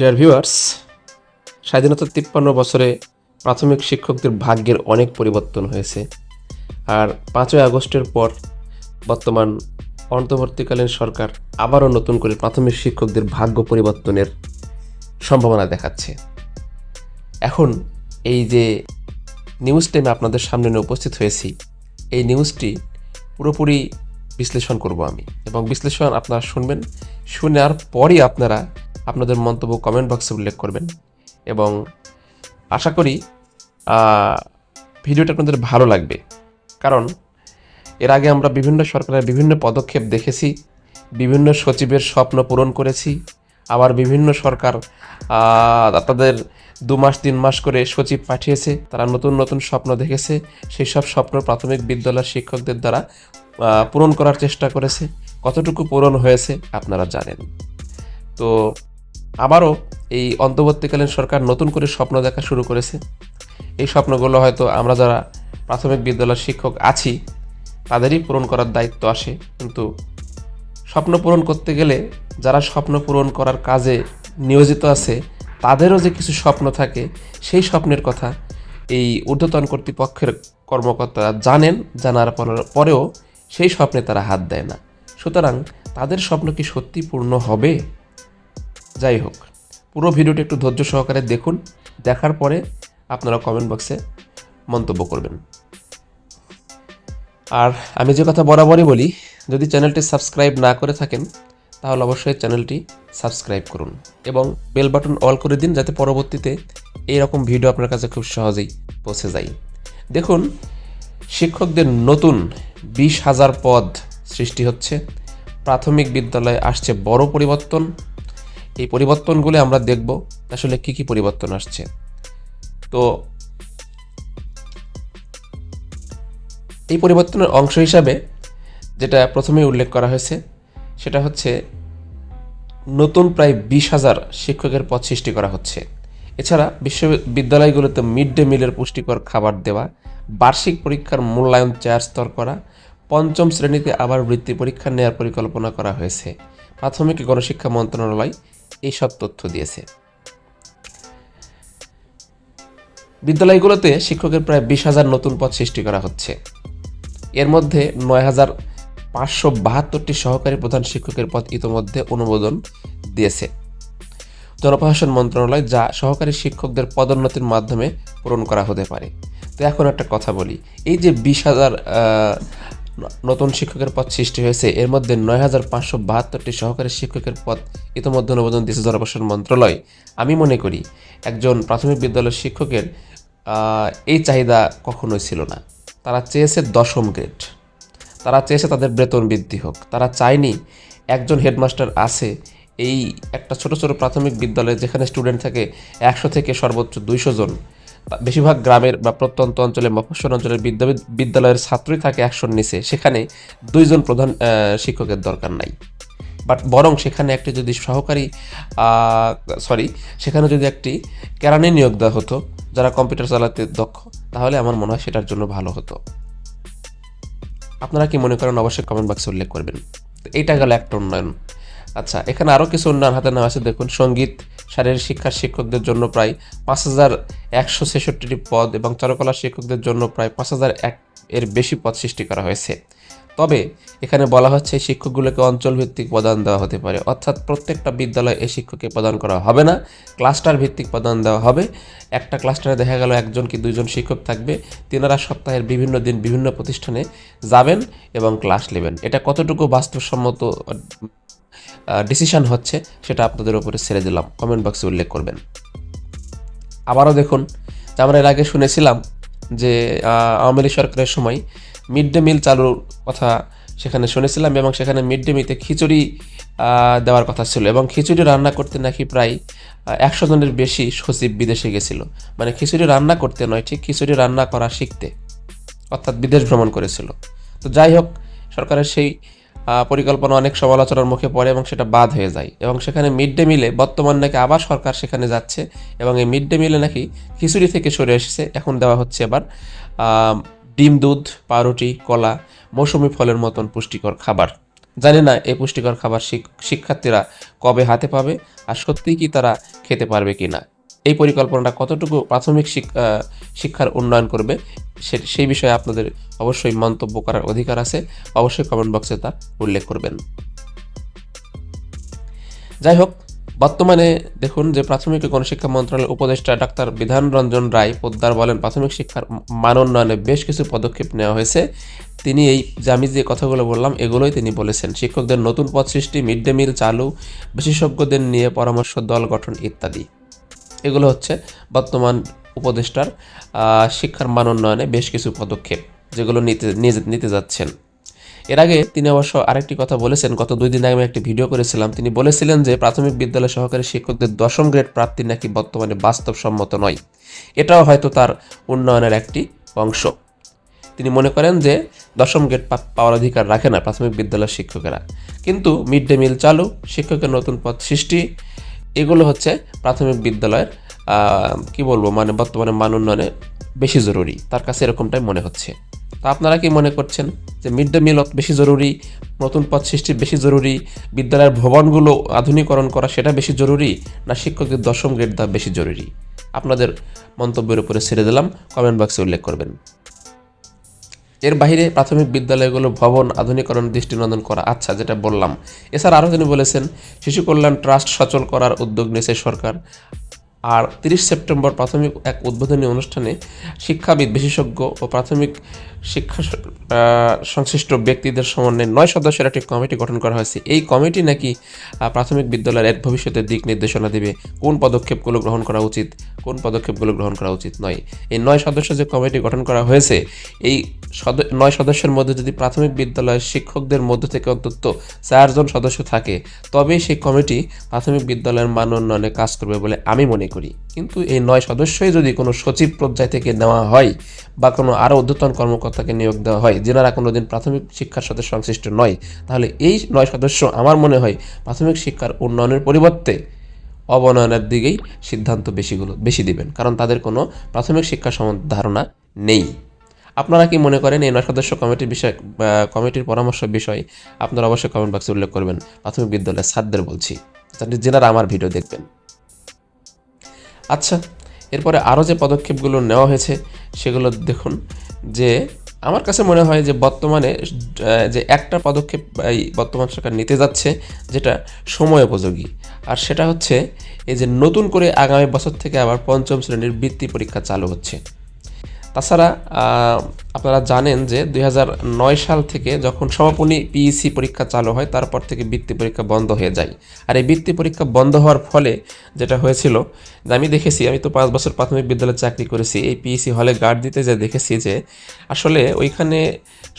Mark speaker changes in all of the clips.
Speaker 1: Dear viewers স্বাধীনতা তিপ্পান্ন বছরে প্রাথমিক শিক্ষকদের ভাগ্যের অনেক পরিবর্তন হয়েছে। আর পাঁচই আগস্টের পর বর্তমান অন্তর্বর্তীকালীন সরকার আবারও নতুন করে প্রাথমিক শিক্ষকদের ভাগ্য পরিবর্তনের সম্ভাবনা দেখাচ্ছে। এখন এই যে নিউজটি আমি আপনাদের সামনে উপস্থিত হয়েছি, এই নিউজটি পুরোপুরি বিশ্লেষণ করব আমি। এবং বিশ্লেষণ আপনারা শুনবেন, শোনার পরই আপনারা আপনাদের মন্তব্য কমেন্ট বক্সে উল্লেখ করবেন। এবং আশা করি ভিডিওটা আপনাদের ভালো লাগবে। কারণ, এর আগে আমরা বিভিন্ন সরকারের বিভিন্ন পদক্ষেপ দেখেছি, বিভিন্ন সচিবের স্বপ্ন পূরণ করেছি, আবার বিভিন্ন সরকার তাদের দু মাস, তিন মাস করে সচিব পাঠিয়েছে, তারা নতুন নতুন স্বপ্ন দেখেছে, সেই সব স্বপ্ন প্রাথমিক বিদ্যালয়ের শিক্ষকদের দ্বারা পূরণ করার চেষ্টা করেছে। কতটুকু পূরণ হয়েছে, আপনারা জানেন। তো আবারও এই অন্তর্বর্তীকালীন সরকার নতুন করে স্বপ্ন দেখা শুরু করেছে। এই স্বপ্নগুলো হয়তো আমরা যারা প্রাথমিক বিদ্যালয়ের শিক্ষক আছি, তাদেরই পূরণ করার দায়িত্ব আসে। কিন্তু স্বপ্ন পূরণ করতে গেলে যারা স্বপ্ন পূরণ করার কাজে নিয়োজিত আছে, তাদেরও যে কিছু স্বপ্ন থাকে, সেই স্বপ্নের কথা এই ঊর্ধ্বতন কর্তৃপক্ষের কর্মকর্তারা জানেন, জানার পর- পরেও সেই স্বপ্নে তারা হাত দেয় না। সুতরাং তাদের স্বপ্ন কি সত্যি পূর্ণ হবে? যাই হোক, পুরো ভিডিওটি একটু ধৈর্য সহকারে দেখুন, দেখার পরে আপনারা কমেন্ট বক্সে মন্তব্য করবেন। আর আমি যে কথা বরাবরই বলি, যদি চ্যানেলটি সাবস্ক্রাইব না করে থাকেন, তাহলে অবশ্যই চ্যানেলটি সাবস্ক্রাইব করুন এবং বেল বাটন অল করে দিন যাতে পরবর্তীতে এই রকম ভিডিও আপনার কাছে খুব সহজেই পৌঁছে যায়। দেখুন, শিক্ষকদের নতুন বিশ হাজার পদ সৃষ্টি হচ্ছে। প্রাথমিক বিদ্যালয়ে আসছে বড় পরিবর্তন। এই পরিবর্তনগুলো আমরা দেখব আসলে কি কি পরিবর্তন আসছে। তো এই পরিবর্তনের অংশ হিসাবে যেটা প্রথমেই উল্লেখ করা হয়েছে, সেটা হচ্ছে নতুন প্রায় বিশ হাজার শিক্ষকের পদ সৃষ্টি করা হচ্ছে। এছাড়া বিশ্ববিদ্যালয়গুলোতে মিড ডে মিলের পুষ্টিকর খাবার দেওয়া, বার্ষিক পরীক্ষার মূল্যায়ন চার স্তর করা, পঞ্চম শ্রেণীতে আবার বৃত্তি পরীক্ষা নেওয়ার পরিকল্পনা করা হয়েছে। প্রাথমিক গণশিক্ষা মন্ত্রণালয় এইসব তথ্য দিয়েছে। বিদ্যালয়গুলোতে শিক্ষকের প্রায় বিশ হাজার নতুন পদ সৃষ্টি করা হচ্ছে। এর মধ্যে নয় হাজার পাঁচশো বাহাত্তরটি সহকারী প্রধান শিক্ষকের পদ ইতোমধ্যে অনুমোদন দিয়েছে। জনপ্রশাসন মন্ত্রণালয় যা সহকারী শিক্ষকদের পদোন্নতির মাধ্যমে পূরণ করা হতে পারে। তো এখন একটা কথা বলি, এই যে বিশ হাজার নতুন শিক্ষকের পদ সৃষ্টি হয়েছে। এর মধ্যে নয় হাজার পাঁচশো বাহাত্তরটি সহকারী শিক্ষকের পদ ইতোমধ্যে অনুমোদন দিয়েছে জনপ্রশাসন মন্ত্রণালয়। আমি মনে করি, একজন প্রাথমিক বিদ্যালয়ের শিক্ষকের এই চাহিদা কখনোই ছিল না। তারা চেয়েছে দশম গ্রেড। তারা চেয়েছে তাদের বেতন বৃদ্ধি হোক। তারা চায়নি একজন হেডমাস্টার আছে, এই একটা ছোট ছোট প্রাথমিক বিদ্যালয়ে যেখানে স্টুডেন্ট থাকে একশো থেকে সর্বোচ্চ দুইশো জন বেশিরভাগ গ্রামের বা প্রত্যন্ত অঞ্চলে মফস্বল অঞ্চলের বিদ্যা- বিদ্যালয়ের ছাত্রই থাকে একশোর নিচে। সেখানে দুইজন প্রধান শিক্ষকের দরকার নাই। বাট বরং সেখানে একটি যদি সহকারী সরি সেখানে যদি একটি কেরানি নিয়োগ দেওয়া হতো, যারা কম্পিউটার চালাতে দক্ষ, তাহলে আমার মনে হয় সেটার জন্য ভালো হতো। আপনারা কি মনে করেন, অবশ্যই কমেন্ট বক্সে উল্লেখ করবেন। এইটা গেল একটা উন্নয়ন। আচ্ছা এখানে আরও কিছু উন্নয়ন হাতে নেওয়া আছে। দেখুন, সংগীত শারীরিক শিক্ষার শিক্ষকদের জন্য প্রায় পাঁচ হাজার একশো ছেষট্টিটি পদ এবং চারুকলা শিক্ষকদের জন্য প্রায় পাঁচ হাজার এক এর বেশি পদ সৃষ্টি করা হয়েছে। তবে এখানে বলা হচ্ছে শিক্ষকগুলোকে অঞ্চলভিত্তিক প্রদান দেওয়া হতে পারে। অর্থাৎ প্রত্যেকটা বিদ্যালয়ে এই শিক্ষককে প্রদান করা হবে না। ক্লাস্টার ভিত্তিক প্রদান দেওয়া হবে। একটা ক্লাস্টারে দেখা গেল একজন কি দুইজন শিক্ষক থাকবে। তিনারা সপ্তাহের বিভিন্ন দিন বিভিন্ন প্রতিষ্ঠানে যাবেন এবং ক্লাস নেবেন। এটা কতটুকু বাস্তবসম্মত ডিসিশন হচ্ছে, সেটা আপনাদের উপরে ছেড়ে দিলাম। কমেন্ট বক্সে উল্লেখ করবেন। আবারও দেখুন আমরা এর আগে শুনেছিলাম যে আওয়ামী লীগ সরকারের সময় মিড ডে মিল চালুর কথা সেখানে শুনেছিলাম এবং সেখানে মিড ডে মিতে খিচুড়ি দেওয়ার কথা ছিল এবং খিচুড়ি রান্না করতে নাকি প্রায় একশো জনের বেশি সচিব বিদেশে গেছিল। মানে খিচুড়ি রান্না করতে নয়, ঠিক খিচুড়ি রান্না করা শিখতে, অর্থাৎ বিদেশ ভ্রমণ করেছিল। তো যাই হোক, সরকারের সেই পরিকল্পনা অনেক সমালোচনার মুখে পড়ে এবং সেটা বাদ হয়ে যায়। এবং সেখানে মিড ডে মিলে বর্তমান নাকি আবার সরকার সেখানে যাচ্ছে এবং এই মিড ডে মিলে নাকি খিচুড়ি থেকে সরে এসেছে। এখন দেওয়া হচ্ছে এবার ডিম দুধ, পাউরুটি, কলা, মৌসুমি ফলের মতন পুষ্টিকর খাবার। জানি না এই পুষ্টিকর খাবার শিক- শিক্ষার্থীরা কবে হাতে পাবে, আর সত্যিই কি তারা খেতে পারবে কি না এই পরিকল্পনাটা কতটুকু প্রাথমিক শিক্ষার উন্নয়ন করবে সে- সেই বিষয়ে আপনাদের অবশ্যই মন্তব্য করার অধিকার আছে। অবশ্যই কমেন্ট বক্সে তা উল্লেখ করবেন। যাই হোক, বর্তমানে দেখুন যে প্রাথমিক গণশিক্ষা মন্ত্রণালয়ের উপদেষ্টা ডাক্তার বিধান রঞ্জন রায় পোদ্দার বলেন, প্রাথমিক শিক্ষার মান উন্নয়নে বেশ কিছু পদক্ষেপ নেওয়া হয়েছে। তিনি এই যে আমি যে কথাগুলো বললাম, এগুলোই তিনি বলেছেন। শিক্ষকদের নতুন পদ সৃষ্টি মিড ডে মিল চালু, বিশেষজ্ঞদের নিয়ে পরামর্শ, দল গঠন ইত্যাদি। এগুলো হচ্ছে বর্তমান উপদেষ্টার শিক্ষার মান উন্নয়নে বেশ কিছু পদক্ষেপ যেগুলো নিতে নিতে যাচ্ছেন। এর আগে তিনি অবশ্য আরেকটি কথা বলেছেন, গত দুই দিন আগে আমি একটি ভিডিও করেছিলাম, তিনি বলেছিলেন যে প্রাথমিক বিদ্যালয় সহকারী শিক্ষকদের দশম গ্রেড প্রাপ্তি নাকি বর্তমানে বাস্তবসম্মত নয়। এটাও হয়তো তার উন্নয়নের একটি অংশ। তিনি মনে করেন যে দশম গ্রেড পাওয়ার অধিকার রাখে না প্রাথমিক বিদ্যালয়ের শিক্ষকেরা। কিন্তু মিড ডে মিল চালু, শিক্ষকের নতুন পদ সৃষ্টি এগুলো হচ্ছে প্রাথমিক বিদ্যালয়ের কি বলব মানে বর্তমানে মান উন্নয়নে বেশি জরুরি। তার কাছে এরকমটাই মনে হচ্ছে। তো আপনারা কি মনে করছেন যে মিড ডে মিল বেশি জরুরি, নতুন পথ সৃষ্টি বেশি জরুরি, বিদ্যালয়ের ভবনগুলো আধুনিকরণ করা সেটা বেশি জরুরি, না শিক্ষকদের দশম গ্রেড দেওয়া বেশি জরুরি? আপনাদের মন্তব্যের উপরে ছেড়ে দিলাম কমেন্ট বক্সে উল্লেখ করবেন। এর বাইরে প্রাথমিক বিদ্যালয়গুলো ভবন, আধুনিকরণ, দৃষ্টিনন্দন করা। আচ্ছা যেটা বললাম। এছাড়া আরও তিনি বলেছেন, শিশু কল্যাণ ট্রাস্ট সচল করার উদ্যোগ নিয়েছে সরকার। আর তিরিশ সেপ্টেম্বর প্রাথমিক এক উদ্বোধনী অনুষ্ঠানে শিক্ষাবিদ, বিশেষজ্ঞ ও প্রাথমিক শিক্ষা সংশ্লিষ্ট ব্যক্তিদের সমন্বয়ে নয় সদস্যের একটি কমিটি গঠন করা হয়েছে। এই কমিটি নাকি প্রাথমিক বিদ্যালয়ের এক ভবিষ্যতের দিক নির্দেশনা দেবে। কোন পদক্ষেপগুলো গ্রহণ করা উচিত? কোন পদক্ষেপগুলো গ্রহণ করা উচিত নয়। এই নয় সদস্য যে কমিটি গঠন করা হয়েছে, এই নয় সদস্যের মধ্যে যদি প্রাথমিক বিদ্যালয়ের শিক্ষকদের মধ্য থেকে অন্তত চারজন সদস্য থাকে, তবেই সেই কমিটি প্রাথমিক বিদ্যালয়ের মান উন্নয়নে কাজ করবে বলে আমি মনে করি। কিন্তু এই নয় সদস্যই যদি কোনো সচিব পর্যায় থেকে নেওয়া হয় বা কোনো আরও ঊর্ধ্বতন কর্মকর্তাকে নিয়োগ দেওয়া হয়, যেনারা কোনোদিন প্রাথমিক শিক্ষার সাথে সংশ্লিষ্ট নয়, তাহলে এই নয় সদস্য আমার মনে হয় প্রাথমিক শিক্ষার উন্নয়নের পরিবর্তে অবনয়নের দিকেই সিদ্ধান্ত বেশিগুলো বেশি দিবেন। কারণ তাদের কোনো প্রাথমিক শিক্ষা সম্বন্ধে ধারণা নেই। আপনারা কি মনে করেন এই নয় সদস্য কমিটির বিষয় কমিটির পরামর্শ বিষয় আপনারা অবশ্যই কমেন্ট বক্সে উল্লেখ করবেন। প্রাথমিক বিদ্যালয়ের ছাত্রদের বলছি। যেনারা আমার ভিডিও দেখবেন। আচ্ছা এরপরে আরও যে পদক্ষেপগুলো নেওয়া হয়েছে, সেগুলো দেখুন যে আমার কাছে মনে হয় যে বর্তমানে যে একটা পদক্ষেপ এই বর্তমান সরকার নিতে যাচ্ছে, যেটা সময় উপযোগী। আর সেটা হচ্ছে, এই যে নতুন করে আগামী বছর থেকে আবার পঞ্চম শ্রেণির বৃত্তি পরীক্ষা চালু হচ্ছে। তাছাড়া আপনারা জানেন যে দু হাজার নয় সাল থেকে যখন সমাপনী পিইসি পরীক্ষা চালু হয়, তারপর থেকে বৃত্তি পরীক্ষা বন্ধ হয়ে যায়। আর এই বৃত্তি পরীক্ষা বন্ধ হওয়ার ফলে যেটা হয়েছিল, যে আমি দেখেছি, আমি তো পাঁচ বছর প্রাথমিক বিদ্যালয়ে চাকরি করেছি, এই পিইসি হলে গার্ড দিতে যে দেখেছি যে আসলে ওইখানে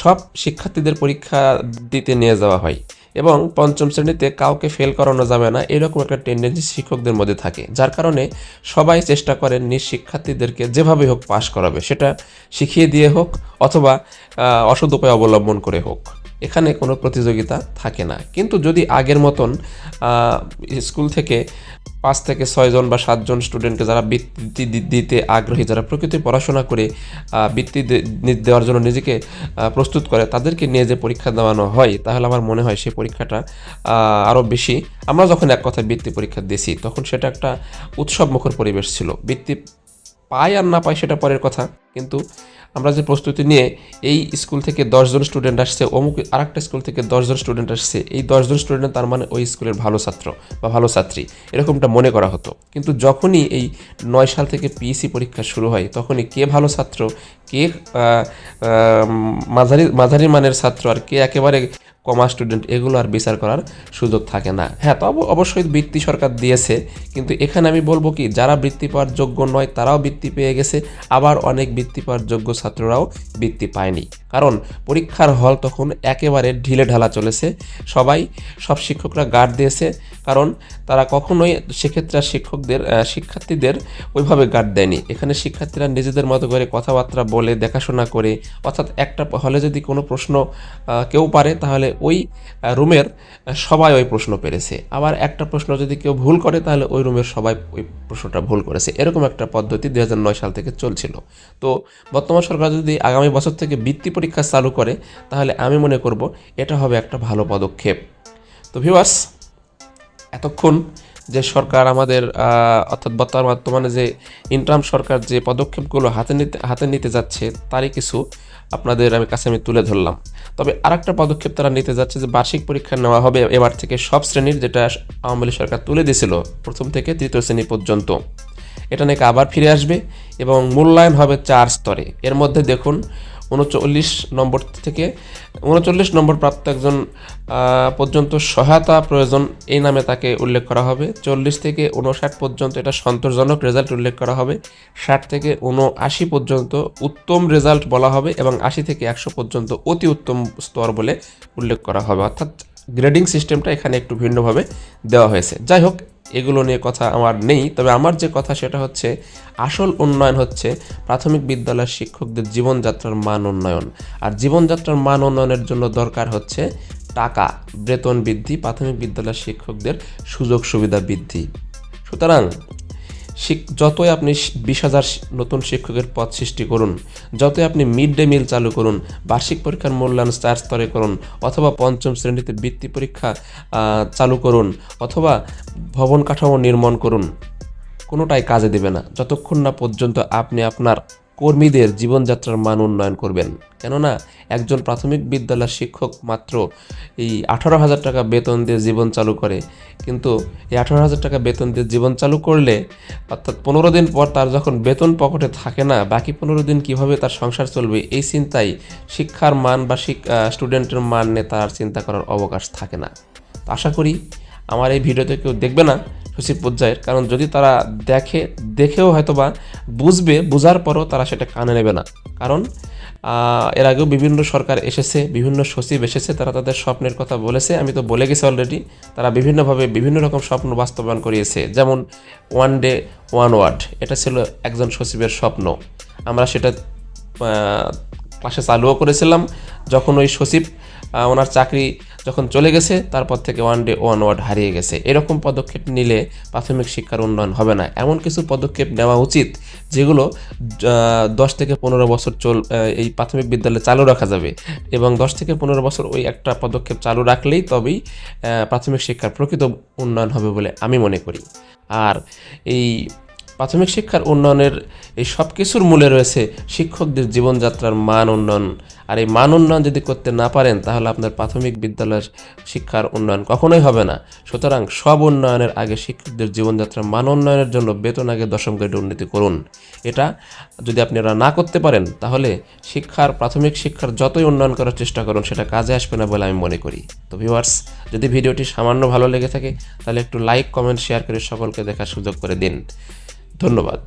Speaker 1: সব শিক্ষার্থীদের পরীক্ষা দিতে নিয়ে যাওয়া হয়। এবং পঞ্চম শ্রেণীতে কাউকে ফেল করানো যাবে না, এরকম একটা টেন্ডেন্সি শিক্ষকদের মধ্যে থাকে, যার কারণে সবাই চেষ্টা করেন নিজ শিক্ষার্থীদেরকে যেভাবে হোক পাশ করাবে, সেটা শিখিয়ে দিয়ে হোক অথবা অসদ উপায় অবলম্বন করে হোক। এখানে কোনো প্রতিযোগিতা থাকে না। কিন্তু যদি আগের মতন স্কুল থেকে পাঁচ থেকে ছয়জন বা সাতজন স্টুডেন্টকে যারা বৃত্তি দিতে আগ্রহী, যারা প্রকৃতি পড়াশোনা করে বৃত্তি দেওয়ার জন্য নিজেকে প্রস্তুত করে, তাদেরকে নিয়ে যে পরীক্ষা দেওয়ানো হয়, তাহলে আমার মনে হয় সেই পরীক্ষাটা আরও বেশি, আমরা যখন এক কথায় বৃত্তি পরীক্ষা দিয়েছি, তখন সেটা একটা উৎসবমুখর পরিবেশ ছিল। বৃত্তি পায় আর না পায় সেটা পরের কথা, কিন্তু আমরা যে প্রস্তুতি নিয়ে এই স্কুল থেকে দশজন স্টুডেন্ট আসছে, অমুক আরেকটা স্কুল থেকে দশজন স্টুডেন্ট আসছে, এই দশজন স্টুডেন্ট তার মানে ওই স্কুলের ভালো ছাত্র বা ভালো ছাত্রী, এরকমটা মনে করা হতো। কিন্তু যখনই এই নয় সাল থেকে পিএসসি পরীক্ষা শুরু হয়, তখনই কে ভালো ছাত্র, কে মাঝারি মাঝারি মানের ছাত্র আর কে একেবারে কমা স্টুডেন্ট এগুলো আর বিচার করার সুযোগ থাকে না। হ্যাঁ তবে অবশ্যই বৃত্তি সরকার দিয়েছে, কিন্তু এখানে আমি বলব কি, যারা বৃত্তি পাওয়ার যোগ্য নয়, তারাও বৃত্তি পেয়ে গেছে, আবার অনেক বৃত্তি পাওয়ার যোগ্য ছাত্ররাও বৃত্তি পায়নি। কারণ পরীক্ষার হল তখন একেবারে ঢিলে ঢালা চলেছে। সবাই, সব শিক্ষকরা গার্ড দিয়েছে, কারণ তারা কখনোই সেক্ষেত্রে শিক্ষকদের শিক্ষার্থীদের ওইভাবে গার্ড দেয়নি। এখানে শিক্ষার্থীরা নিজেদের মতো করে কথাবার্তা বলে, দেখাশোনা করে, অর্থাৎ একটা হলে যদি কোনো প্রশ্ন কেউ পারে, তাহলে ওই রুমের সবাই ওই প্রশ্ন পেরেছে। আবার একটা প্রশ্ন যদি কেউ ভুল করে, তাহলে ওই রুমের সবাই ওই প্রশ্নটা ভুল করেছে। এরকম একটা পদ্ধতি দু হাজার নয় সাল থেকে চলছিল। তো বর্তমান সরকার যদি আগামী বছর থেকে বৃত্তি পরীক্ষা চালু করে, তাহলে আমি মনে করব এটা হবে একটা ভালো পদক্ষেপ। তো ভিউয়ার্স এতক্ষণ যে সরকার আমাদের অর্থাৎ বর্তমান বর্তমানে যে ইন্টার্ম সরকার যে পদক্ষেপগুলো হাতে নিতে হাতে নিতে যাচ্ছে, তারই কিছু আপনাদের আমি কাছে আমি তুলে ধরলাম। তবে আর একটা পদক্ষেপ তারা নিতে যাচ্ছে যে বার্ষিক পরীক্ষা নেওয়া হবে এবার থেকে সব শ্রেণির যেটা আওয়ামী লীগ সরকার তুলে দিয়েছিল, প্রথম থেকে তৃতীয় শ্রেণি পর্যন্ত। এটা নাকি আবার ফিরে আসবে এবং মূল্যায়ন হবে চার স্তরে। এর মধ্যে দেখুন উনচল্লিশ নম্বর থেকে উনচল্লিশ নম্বর প্রাপ্ত একজন পর্যন্ত সহায়তা প্রয়োজন এই নামে তাকে উল্লেখ করা হবে। চল্লিশ থেকে উনষাট পর্যন্ত এটা সন্তোষজনক রেজাল্ট উল্লেখ করা হবে। ষাট থেকে উনআশি পর্যন্ত উত্তম রেজাল্ট বলা হবে এবং আশি থেকে একশো পর্যন্ত অতি উত্তম স্তর বলে উল্লেখ করা হবে। অর্থাৎ গ্রেডিং সিস্টেমটা এখানে একটু ভিন্নভাবে দেওয়া হয়েছে। যাই হোক, এগুলো নিয়ে কথা আমার নেই, তবে আমার যে কথা সেটা হচ্ছে, আসল উন্নয়ন হচ্ছে প্রাথমিক বিদ্যালয়ের শিক্ষকদের জীবনযাত্রার মান উন্নয়ন। আর জীবনযাত্রার মান উন্নয়নের জন্য দরকার হচ্ছে টাকা, বেতন বৃদ্ধি, প্রাথমিক বিদ্যালয়ের শিক্ষকদের সুযোগ সুবিধা বৃদ্ধি। সুতরাং যতই আপনি বিশ হাজার নতুন শিক্ষকের পদ সৃষ্টি করুন, যতই আপনি মিড ডে মিল চালু করুন, বার্ষিক পরীক্ষার মূল্যায়ন চার স্তরে করুন, অথবা পঞ্চম শ্রেণীতে বৃত্তি পরীক্ষা চালু করুন, অথবা ভবন কাঠামো নির্মাণ করুন, কোনোটাই কাজে দেবে না। যতক্ষণ না পর্যন্ত আপনি আপনার কর্মীদের জীবনযাত্রার মান উন্নয়ন করবেন। কেননা, একজন প্রাথমিক বিদ্যালয়ের শিক্ষক মাত্র এই আঠারো হাজার টাকা বেতন দিয়ে জীবন চালু করে। কিন্তু এই আঠারো হাজার টাকা বেতন দিয়ে জীবন চালু করলে, অর্থাৎ পনেরো দিন পর তার যখন বেতন পকেটে থাকে না, বাকি পনেরো দিন কীভাবে তার সংসার চলবে, এই চিন্তায় শিক্ষার মান বা স্টুডেন্টের মান নিয়ে তার চিন্তা করার অবকাশ থাকে না। আশা করি, আমার এই ভিডিওতে কেউ দেখবে না সচিব পর্যায়ের কারণ যদি তারা দেখে, দেখেও হয়তো বা বুঝবে, বোঝার পরও তারা সেটা কানে নেবে না। কারণ এর আগেও বিভিন্ন সরকার এসেছে, বিভিন্ন সচিব এসেছে, তারা তাদের স্বপ্নের কথা বলেছে। আমি তো বলে গেছি অলরেডি তারা বিভিন্নভাবে বিভিন্ন রকম স্বপ্ন বাস্তবায়ন করিয়েছে। যেমন ওয়ান ডে ওয়ান ওয়ার্ড এটা ছিল একজন সচিবের স্বপ্ন। আমরা সেটা ক্লাসে চালুও করেছিলাম। যখন ওই সচিব ওনার চাকরি যখন চলে গেছে, তারপর থেকে ওয়ান ডে ওয়ান ওয়ার্ড হারিয়ে গেছে। এরকম পদক্ষেপ নিলে প্রাথমিক শিক্ষার উন্নয়ন হবে না। এমন কিছু পদক্ষেপ নেওয়া উচিত যেগুলো দশ থেকে পনেরো বছর চল এই প্রাথমিক বিদ্যালয়ে চালু রাখা যাবে এবং দশ থেকে পনেরো বছর ওই একটা পদক্ষেপ চালু রাখলেই তবেই প্রাথমিক শিক্ষার প্রকৃত উন্নয়ন হবে বলে আমি মনে করি। আর এই প্রাথমিক শিক্ষার উন্নয়নের এই সব কিছুর মূলে রয়েছে শিক্ষকদের জীবনযাত্রার মান উন্নয়ন। আর এই মান উন্নয়ন যদি করতে না পারেন, তাহলে আপনার প্রাথমিক বিদ্যালয়ের শিক্ষার উন্নয়ন কখনোই হবে না। সুতরাং সব উন্নয়নের আগে শিক্ষকদের জীবনযাত্রার মান উন্নয়নের জন্য বেতন আগে দশম গ্রেডে উন্নতি করুন। এটা যদি আপনারা না করতে পারেন, তাহলে শিক্ষার, প্রাথমিক শিক্ষার যতই উন্নয়ন করার চেষ্টা করুন, সেটা কাজে আসবে না বলে আমি মনে করি। তো ভিউয়ার্স যদি ভিডিওটি সামান্য ভালো লেগে থাকে, তাহলে একটু লাইক কমেন্ট শেয়ার করে সকলকে দেখার সুযোগ করে দিন। ধন্যবাদ।